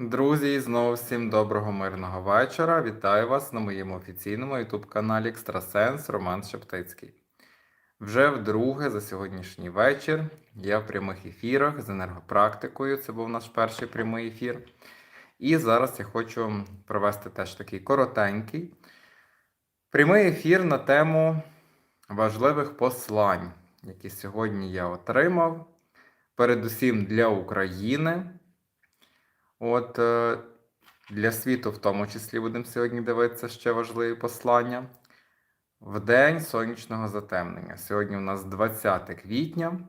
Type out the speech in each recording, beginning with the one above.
Друзі, знову всім доброго мирного вечора. Вітаю вас на моєму офіційному youtube каналі Екстрасенс Роман Шептицький. Вже вдруге за сьогоднішній вечір я в прямих ефірах з енергопрактикою. Це був наш перший прямий ефір. І зараз я хочу провести теж такий коротенький прямий ефір на тему важливих послань, які сьогодні я отримав. Передусім для України. От е, для світу, в тому числі, будемо сьогодні дивитися ще важливі послання. В день сонячного затемнення. Сьогодні у нас 20 квітня.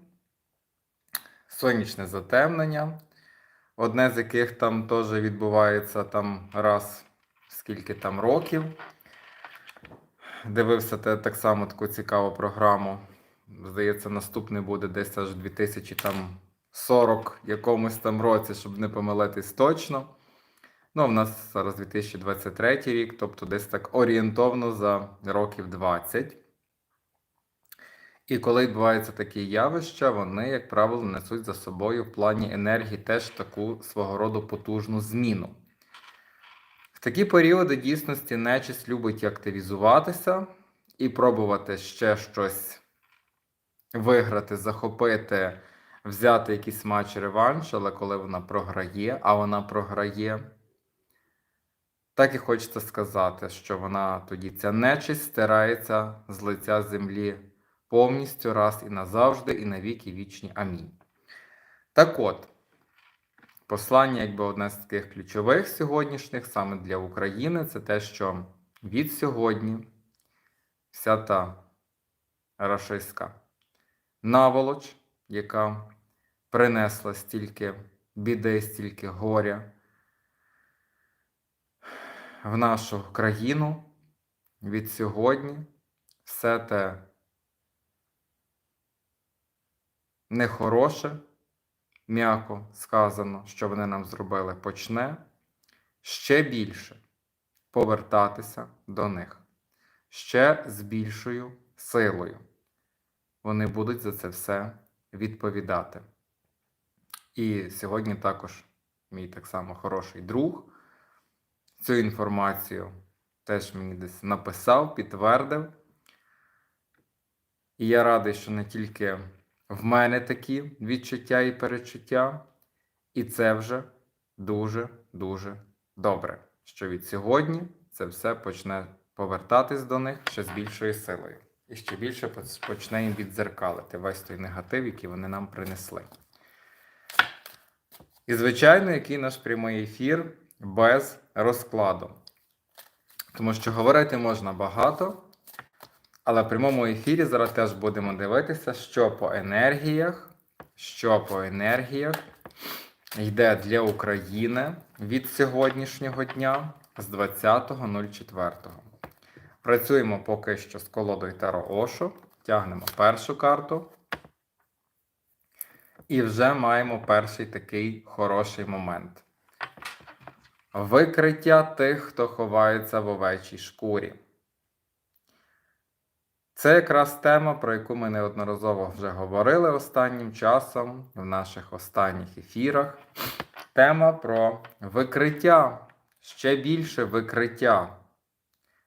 Сонячне затемнення. Одне з яких там теж відбувається там раз скільки там років. Дивився так само таку цікаву програму. Здається, наступний буде десь аж 2040 якомусь там році, щоб не помилитись точно. Ну, в нас зараз 2023 рік, тобто десь так орієнтовно за років 20. І коли відбуваються такі явища, вони, як правило, несуть за собою в плані енергії теж таку свого роду потужну зміну. В такі періоди дійсності нечисть любить активізуватися і пробувати ще щось виграти, захопити, взяти якийсь матч реванш, але коли вона програє, а вона програє, так і хочеться сказати, що вона тоді ця нечисть стирається з лиця землі повністю раз і назавжди, і на віки вічні. Амінь. Так от, послання, якби одне з таких ключових сьогоднішніх, саме для України, це те, що від сьогодні вся та рашистська наволоч, яка принесла стільки біди, стільки горя в нашу країну від сьогодні, все те нехороше, м'яко сказано, що вони нам зробили, почне ще більше повертатися до них, ще з більшою силою. Вони будуть за це все відповідати. І сьогодні також мій так само хороший друг цю інформацію теж мені десь написав, підтвердив. І я радий, що не тільки в мене такі відчуття і перечуття, і це вже дуже-дуже добре, що від сьогодні це все почне повертатись до них ще з більшою силою. І ще більше почне їм віддзеркалити весь той негатив, який вони нам принесли. І, звичайно, який наш прямий ефір без розкладу. Тому що говорити можна багато, але в прямому ефірі зараз теж будемо дивитися, що по енергіях, що по енергіях йде для України від сьогоднішнього дня з 20.04. Працюємо поки що з колодою Таро Ошу. Тягнемо першу карту. І вже маємо перший такий хороший момент. Викриття тих, хто ховається в овечій шкурі. Це якраз тема, про яку ми неодноразово вже говорили останнім часом в наших останніх ефірах. Тема про викриття, ще більше викриття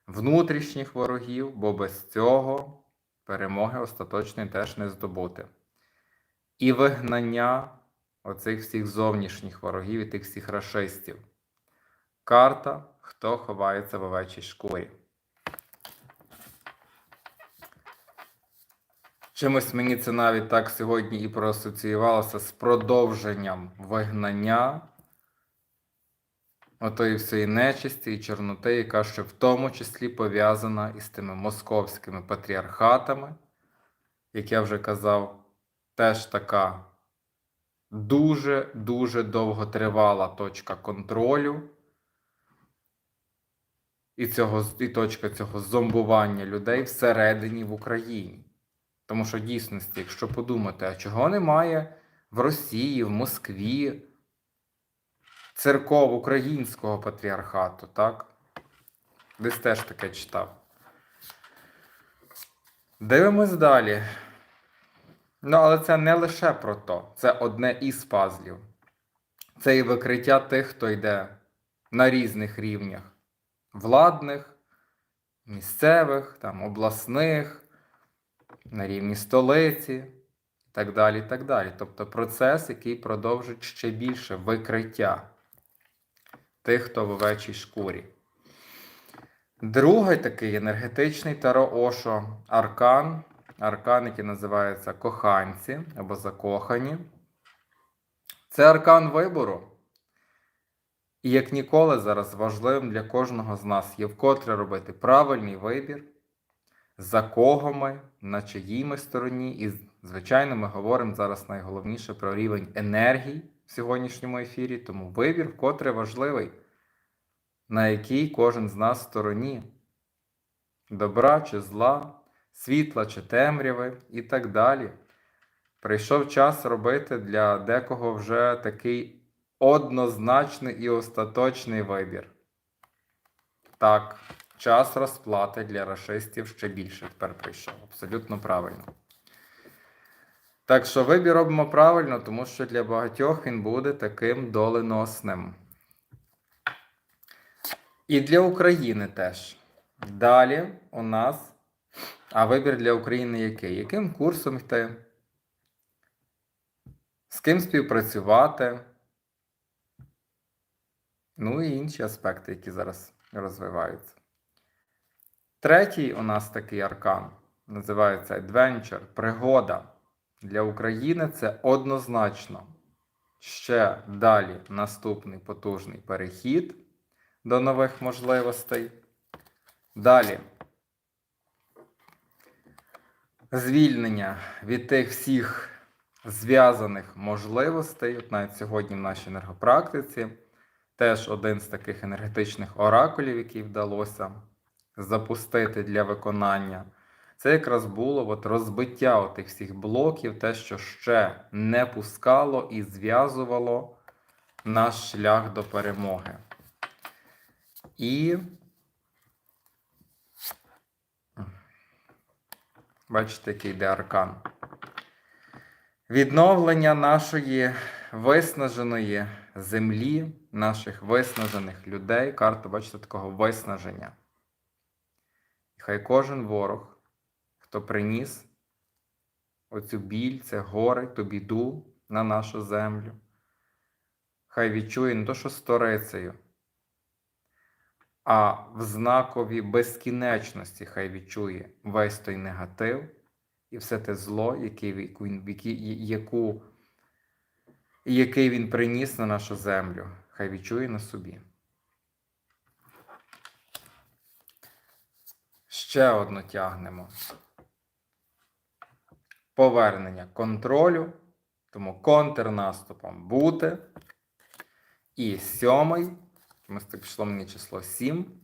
внутрішніх ворогів, бо без цього перемоги остаточної теж не здобути. І вигнання оцих всіх зовнішніх ворогів і тих всіх рашистів. Карта, хто ховається в овечій шкурі. Чимось мені це навіть так сьогодні і проасоціювалося з продовженням вигнання отої всієї нечисті і чорноти, яка ще в тому числі пов'язана із тими московськими патріархатами, як я вже казав, теж така дуже-дуже довготривала точка контролю. І цього, і точка цього зомбування людей всередині в Україні. Тому що дійсності, якщо подумати, а чого немає в Росії, в Москві, церков українського патріархату, так? Десь теж таке читав. Дивимось далі. Ну, але це не лише про то, це одне із пазлів. Це і викриття тих, хто йде на різних рівнях владних, місцевих, там, обласних, на рівні столиці і так далі. так далі. Тобто процес, який продовжить ще більше викриття тих, хто в овечій шкурі. Другий такий енергетичний таро Ошо аркан. Аркан, який називається коханці або закохані. Це аркан вибору. І як ніколи зараз важливим для кожного з нас є вкотре робити правильний вибір, за кого ми, на чиїй ми стороні. І, звичайно, ми говоримо зараз найголовніше про рівень енергії в сьогоднішньому ефірі, тому вибір вкотре важливий, на якій кожен з нас стороні. Добра чи зла, світла чи темряви і так далі. Прийшов час робити для декого вже такий однозначний і остаточний вибір. Так, час розплати для расистів ще більше тепер прийшов. Абсолютно правильно. Так що вибір робимо правильно, тому що для багатьох він буде таким доленосним. І для України теж. Далі у нас. А вибір для України який? Яким курсом йти? З ким співпрацювати? Ну і інші аспекти, які зараз розвиваються. Третій у нас такий аркан називається Adventure, пригода. Для України це однозначно. Ще далі наступний потужний перехід до нових можливостей. Далі. Звільнення від тих всіх зв'язаних можливостей. От навіть сьогодні в нашій енергопрактиці теж один з таких енергетичних оракулів, який вдалося запустити для виконання. Це якраз було от розбиття отих всіх блоків, те, що ще не пускало і зв'язувало наш шлях до перемоги. І бачите, який йде аркан. Відновлення нашої виснаженої землі, наших виснажених людей. Карта, бачите, такого виснаження. І хай кожен ворог, хто приніс оцю біль, це горе, ту біду на нашу землю, хай відчує не то, що сторицею, а в знакові безкінечності хай відчує весь той негатив і все те зло, яке він, приніс на нашу землю, хай відчує на собі. Ще одну тягнемо. Повернення контролю, тому контрнаступом бути. І сьомий, ми так пішло мені число 7.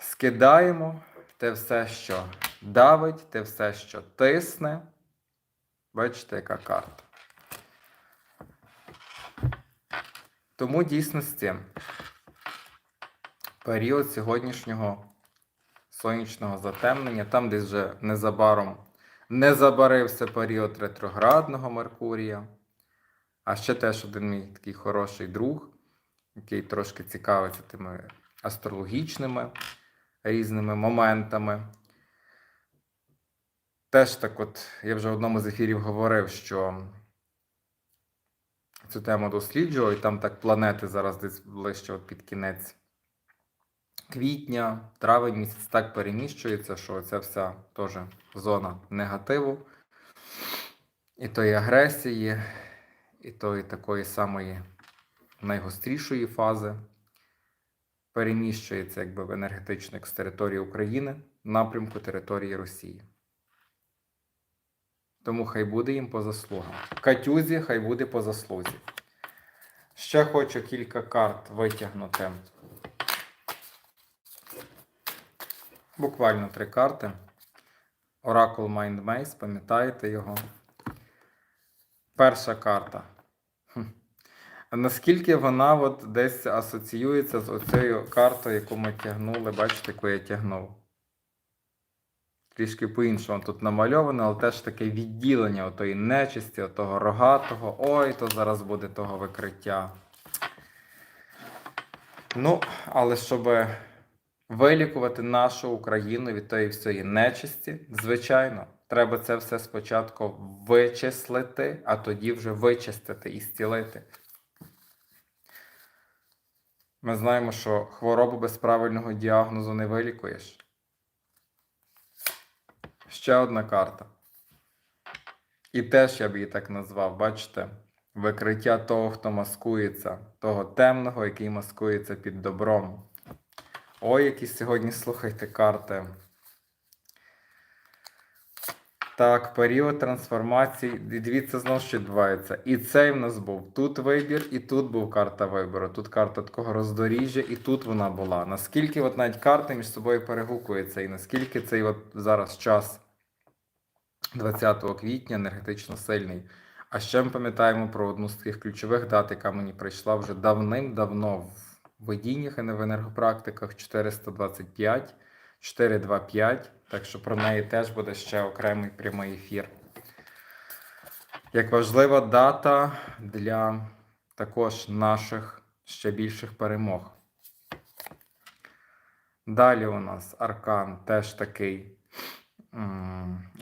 Скидаємо те все, що давить, те все, що тисне. Бачите, яка карта. Тому дійсно з цим період сьогоднішнього сонячного затемнення, там десь вже незабаром не забарився період ретроградного Меркурія. А ще теж один мій такий хороший друг, який трошки цікавиться тими астрологічними різними моментами. Теж так, от я вже в одному з ефірів говорив, що цю тему досліджував, і там так планети зараз десь ближче от під кінець квітня, травень місяць так переміщується, що ця вся теж зона негативу, і тої агресії, і тої такої самої найгострішої фази переміщується якби в енергетичник з території України в напрямку території Росії. Тому хай буде їм по заслугам. Катюзі хай буде по заслузі. Ще хочу кілька карт витягнути. Буквально три карти. Oracle Mind Maze, пам'ятаєте його? Перша карта. Наскільки вона от десь асоціюється з оцією картою, яку ми тягнули, бачите, яку я тягнув? трішки по-іншому тут намальовано, але теж таке відділення отої нечисті, отого рогатого. Ой, то зараз буде того викриття. Ну, але щоб вилікувати нашу Україну від тої всієї нечисті, звичайно, треба це все спочатку вичислити, а тоді вже вичистити і зцілити. Ми знаємо, що хворобу без правильного діагнозу не вилікуєш. Ще одна карта. І теж я б її так назвав, бачите? Викриття того, хто маскується, того темного, який маскується під добром. Ой, які сьогодні слухайте карти. Так, період трансформації. І Дивіться, знову що відбувається. І цей в нас був. Тут вибір, і тут був карта вибору. Тут карта такого роздоріжжя, і тут вона була. Наскільки от навіть карти між собою перегукуються, і наскільки цей от зараз час 20 квітня енергетично сильний. А ще ми пам'ятаємо про одну з таких ключових дат, яка мені прийшла вже давним-давно в видіннях і не в енергопрактиках 425, 425. Так що про неї теж буде ще окремий прямий ефір. Як важлива дата для також наших ще більших перемог. Далі у нас аркан теж такий.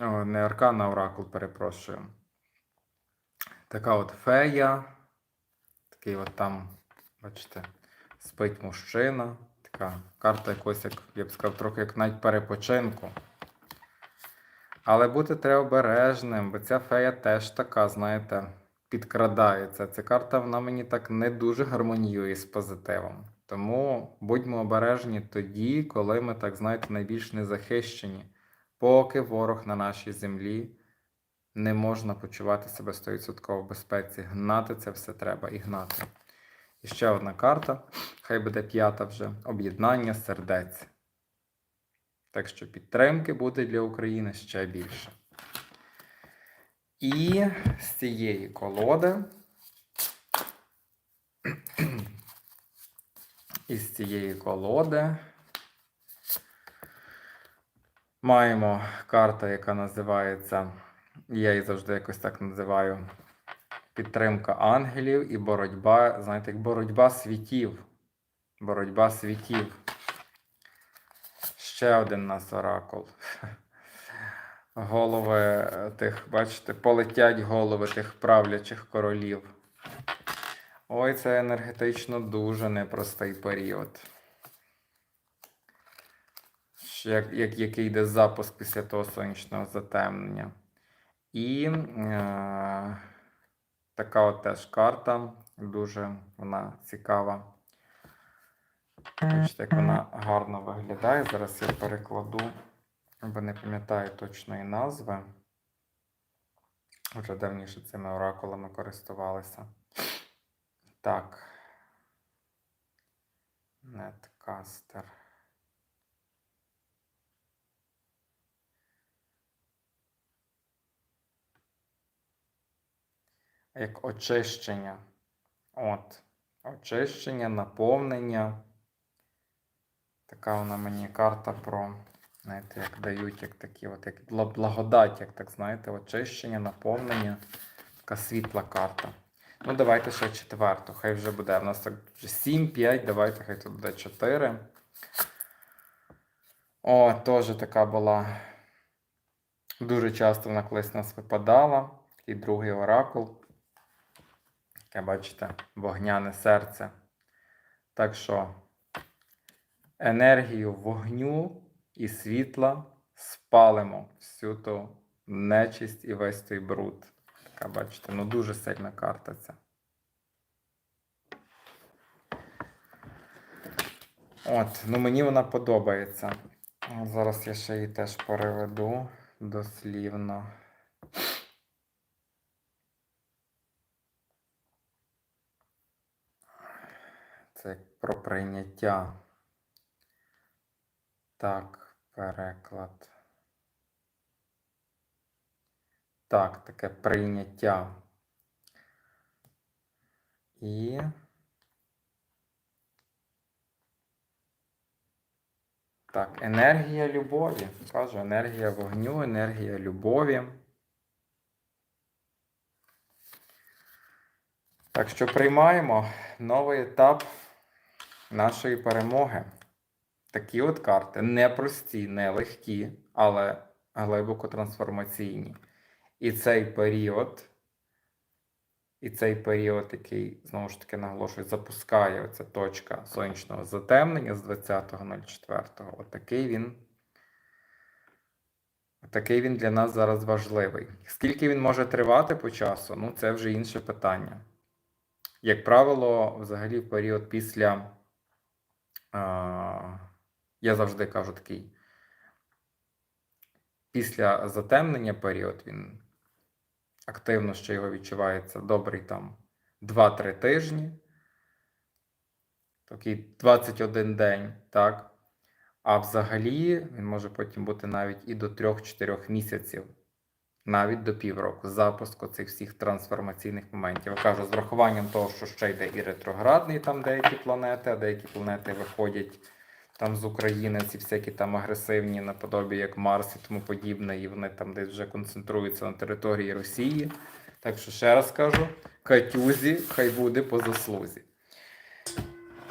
о, Не аркан, а оракул, перепрошую. Така от фея. Такий от там, бачите, спить мужчина. Така карта якось, як я б сказав, трохи як навіть перепочинку. Але бути треба обережним, бо ця фея теж така, знаєте, підкрадається. Ця карта вона мені так не дуже гармоніює з позитивом. Тому будьмо обережні тоді, коли ми, так знаєте, найбільш незахищені, поки ворог на нашій землі не можна почувати себе 100% в безпеці. Гнати це все треба і гнати. І ще одна карта, хай буде п'ята вже об'єднання сердець. Так що підтримки буде для України ще більше. І з цієї колоди. Із цієї колоди маємо карту, яка називається, я її завжди якось так називаю, підтримка ангелів і боротьба, знаєте, як боротьба світів. Боротьба світів. Ще один у нас оракул. Голови е, тих, бачите, полетять голови тих правлячих королів. Ой, це енергетично дуже непростий період. Як, як, який йде запуск після того сонячного затемнення. І е, така от теж карта. Дуже вона цікава. Бачите, як вона гарно виглядає. Зараз я перекладу, бо не пам'ятаю точної назви. Вже давніше цими оракулами користувалися. Так. Неткастер. Як очищення. От. Очищення, наповнення. Така вона мені карта про, знаєте, як дають, як такі, от як благодать, як так знаєте, очищення, наповнення. Така світла карта. Ну, давайте ще четверту. Хай вже буде. У нас так вже 7, 5, давайте, хай тут буде 4. О, теж така була. Дуже часто вона колись нас випадала. Такий другий оракул. Яке, бачите, вогняне серце. Так що енергію вогню і світла спалимо всю ту нечисть і весь той бруд. Така, бачите, ну дуже сильна карта ця. От, ну мені вона подобається. Зараз я ще її теж переведу дослівно. Це про прийняття. Так, переклад. Так, таке прийняття. І. так. Енергія любові. Кажу, енергія вогню, енергія любові. Так що приймаємо новий етап нашої перемоги. Такі от карти непрості, не легкі, але глибоко трансформаційні. І цей період, і цей період, який, знову ж таки, наголошую, запускає оця точка сонячного затемнення з 20.04. Отакий він. Такий він для нас зараз важливий. Скільки він може тривати по часу, ну це вже інше питання. Як правило, взагалі в період після, я завжди кажу такий, після затемнення період він активно ще його відчувається добрий там 2-3 тижні, такий 21 день, так? А взагалі він може потім бути навіть і до 3-4 місяців, навіть до півроку запуску цих всіх трансформаційних моментів. Я кажу, з врахуванням того, що ще йде і ретроградний там деякі планети, а деякі планети виходять там з України, ці всякі там агресивні, наподобі як Марс і тому подібне, і вони там десь вже концентруються на території Росії. Так що ще раз кажу, Катюзі, хай буде по заслузі.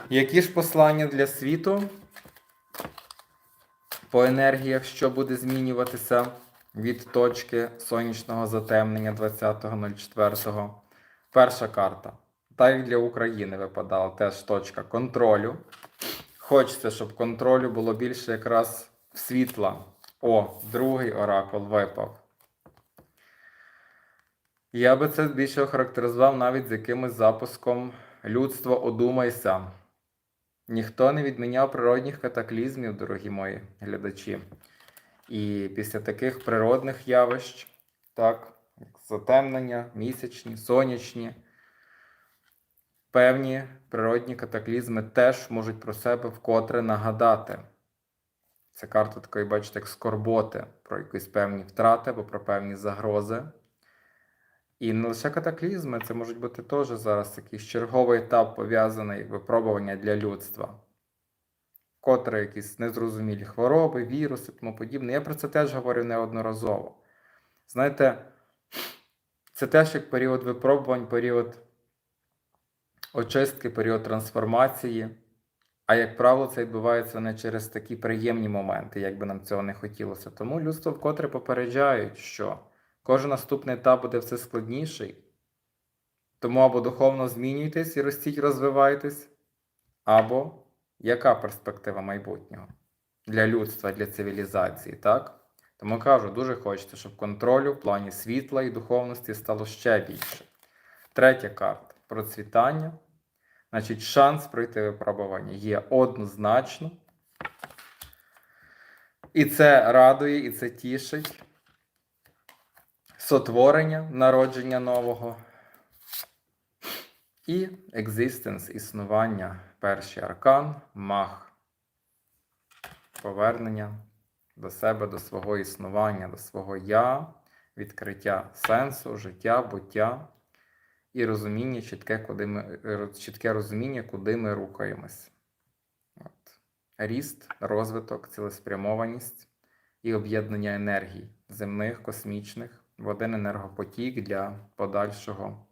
Які ж послання для світу? по енергіях, що буде змінюватися від точки сонячного затемнення 20.04. Перша карта. Так як для України випадала теж точка контролю. Хочеться, щоб контролю було більше якраз світла. О, другий оракул випав. Я би це більше охарактеризував навіть з якимось запуском людство одумайся. Ніхто не відміняв природних катаклізмів, дорогі мої глядачі. І після таких природних явищ, так, як затемнення, місячні, сонячні, певні природні катаклізми теж можуть про себе вкотре нагадати. Це карта такої, бачите, як скорботи про якісь певні втрати або про певні загрози. І не лише катаклізми, це можуть бути теж зараз якийсь черговий етап пов'язаний випробування для людства. Котре якісь незрозумілі хвороби, віруси тому подібне. Я про це теж говорив неодноразово. Знаєте, це теж як період випробувань, період очистки, період трансформації. А як правило, це відбувається не через такі приємні моменти, як би нам цього не хотілося. Тому людство вкотре попереджають, що. Кожен наступний етап буде все складніший. Тому або духовно змінюйтесь і ростіть, розвивайтесь, або яка перспектива майбутнього для людства, для цивілізації, так? Тому кажу, дуже хочеться, щоб контролю в плані світла і духовності стало ще більше. Третя карта процвітання. Значить, шанс пройти випробування є однозначно. І це радує, і це тішить сотворення, народження нового. І екзистенс, існування, перший аркан, мах, повернення до себе, до свого існування, до свого я, відкриття сенсу, життя, буття і розуміння, чітке, куди ми, чітке розуміння, куди ми рухаємось. От. Ріст, розвиток, цілеспрямованість і об'єднання енергій земних, космічних в один енергопотік для подальшого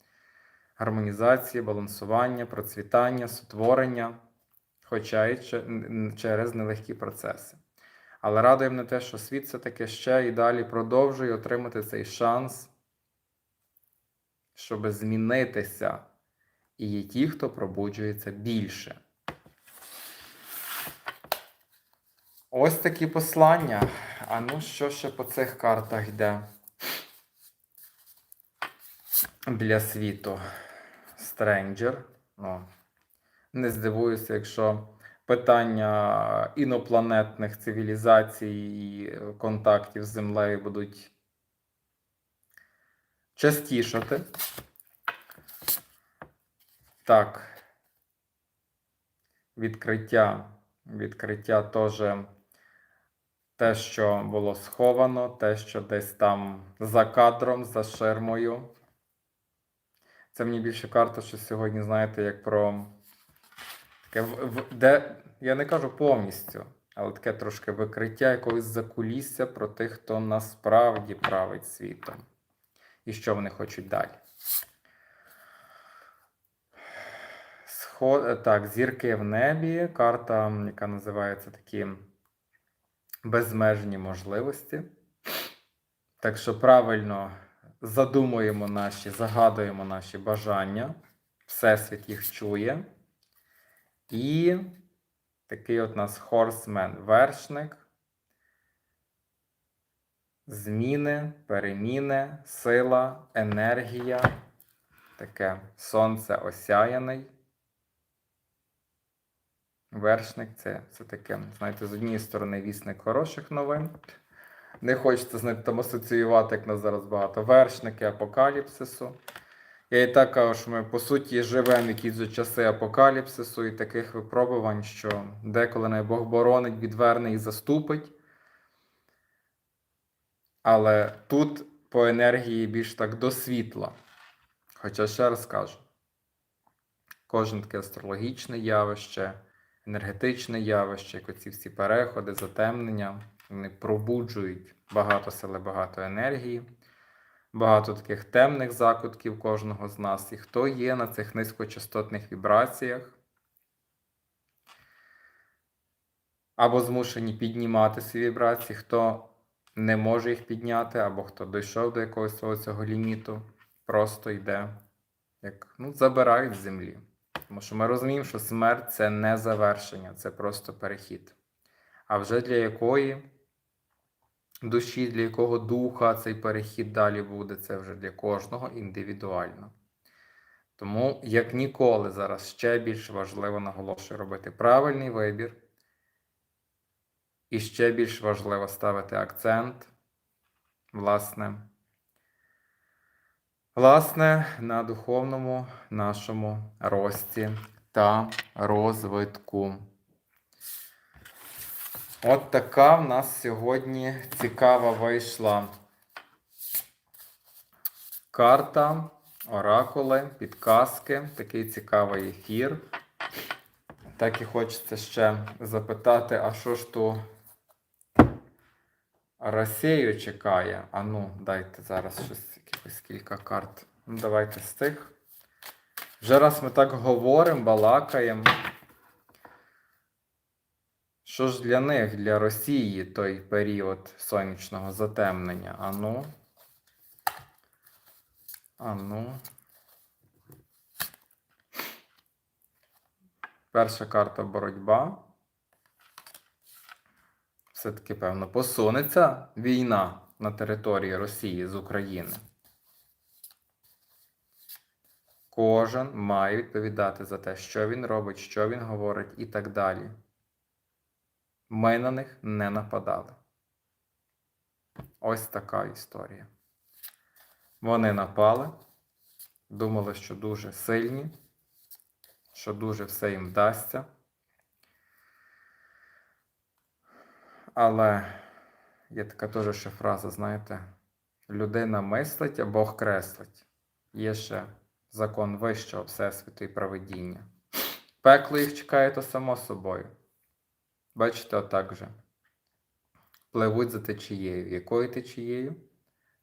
гармонізації, балансування, процвітання, сотворення, хоча й через нелегкі процеси. Але радує мене те, що світ все-таки ще і далі продовжує отримати цей шанс, щоб змінитися. І є ті, хто пробуджується більше. Ось такі послання. А ну що ще по цих картах йде? Для світу Stranger. Ну, Не здивуюся, якщо питання інопланетних цивілізацій і контактів з землею будуть частішати. Так. Відкриття. Відкриття теж те, що було сховано, те, що десь там за кадром, за ширмою. Це мені більше карта, що сьогодні, знаєте, як про таке, в, де я не кажу повністю, але таке трошки викриття якогось закулісся про тих, хто насправді править світом. І що вони хочуть далі. Сход... Так, зірки в небі, карта, яка називається такі безмежні можливості. Так що правильно задумуємо наші, загадуємо наші бажання. Всесвіт їх чує. І такий от у нас хорсмен, вершник. Зміни, переміни, сила, енергія. Таке сонце осяяний. Вершник це, це таке, знаєте, з однієї сторони вісник хороших новин. Не хочеться знаєте, там асоціювати, як нас зараз багато. Вершники апокаліпсису. Я і так кажу, що ми по суті живемо якісь за часи апокаліпсису і таких випробувань, що деколи най Бог боронить, відверне і заступить. Але тут по енергії більш так до світла. Хоча ще раз кажу, кожне таке астрологічне явище, енергетичне явище, як оці всі переходи, затемнення, вони пробуджують багато сили, багато енергії, багато таких темних закутків кожного з нас. І хто є на цих низькочастотних вібраціях, або змушені піднімати ці вібрації, хто не може їх підняти, або хто дійшов до якогось свого цього ліміту, просто йде, як ну, забирають з землі. Тому що ми розуміємо, що смерть це не завершення, це просто перехід. А вже для якої душі, для якого духа цей перехід далі буде, це вже для кожного індивідуально. Тому, як ніколи, зараз ще більш важливо наголошую робити правильний вибір. І ще більш важливо ставити акцент, власне, власне, на духовному нашому рості та розвитку. От така в нас сьогодні цікава вийшла карта, оракули, підказки. Такий цікавий ефір. Так і хочеться ще запитати, а що ж ту Росію чекає? А ну, дайте зараз щось якихось кілька карт. Ну, давайте з тих. Вже раз ми так говоримо, балакаємо. Що ж для них, для Росії той період сонячного затемнення? Ану. Ану. Перша карта боротьба. Все-таки, певно, посунеться війна на території Росії з України. Кожен має відповідати за те, що він робить, що він говорить і так далі. Ми на них не нападали. Ось така історія. Вони напали, думали, що дуже сильні, що дуже все їм вдасться. Але є така теж ще фраза, знаєте, людина мислить, а Бог креслить. Є ще закон вищого Всесвіту і проведіння. Пекло їх чекає, то само собою. Бачите, отак же. Пливуть за течією. Якою течією?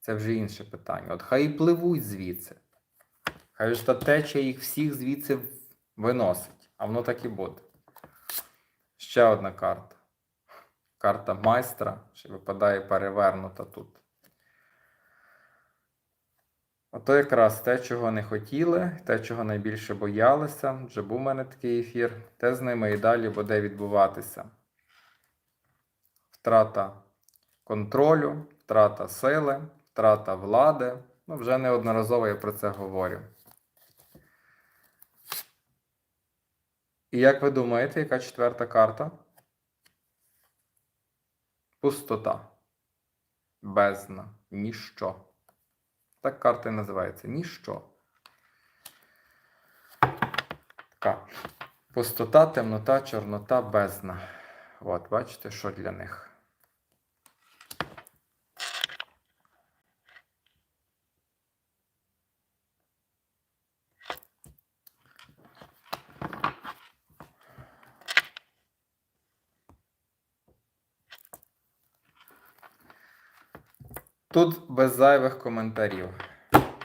Це вже інше питання. От хай і пливуть звідси. Хай ж та течія їх всіх звідси виносить. А воно так і буде. Ще одна карта. Карта майстра, що випадає перевернута тут. Ото якраз те, чого не хотіли, те, чого найбільше боялися, вже був у мене такий ефір, те з ними і далі буде відбуватися. Втрата контролю, втрата сили, втрата влади. Ну, вже неодноразово я про це говорю. І як ви думаєте, яка четверта карта? Пустота. Бездна. Ніщо. Так карта і називається. Ніщо. Така. Пустота, темнота, чорнота, бездна. От, бачите, що для них. Тут без зайвих коментарів.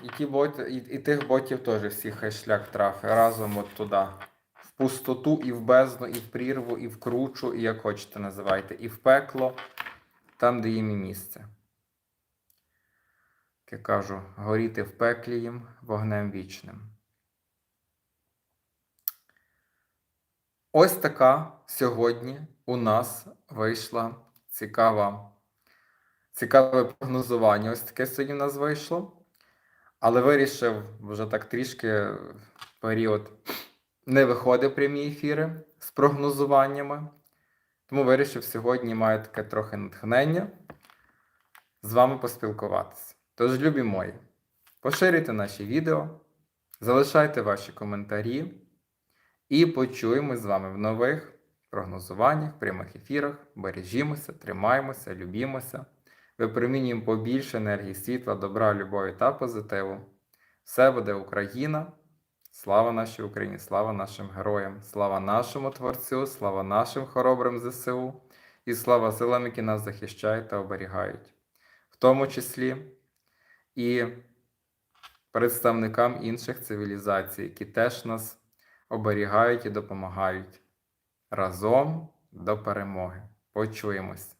І, ті боти, і, і тих ботів теж всіх хай шлях трафи разом от туди. В пустоту, і в бездну, і в прірву, і в кручу, і як хочете називайте, і в пекло, там, де їм і місце. Як я кажу, горіти в пеклі їм вогнем вічним. Ось така сьогодні у нас вийшла цікава, цікаве прогнозування. Ось таке сьогодні у нас вийшло. Але вирішив вже так трішки період не виходить прямі ефіри з прогнозуваннями. Тому вирішив сьогодні маю таке трохи натхнення з вами поспілкуватися. Тож, любі мої, поширюйте наші відео, залишайте ваші коментарі і почуємось з вами в нових прогнозуваннях, прямих ефірах. Бережімося, тримаємося, любімося, випромінюємо побільше енергії світла, добра, любові та позитиву. Все буде Україна. Слава нашій Україні, слава нашим героям, слава нашому Творцю, слава нашим хоробрим ЗСУ і слава силам, які нас захищають та оберігають, в тому числі і представникам інших цивілізацій, які теж нас оберігають і допомагають. Разом до перемоги. Почуємось!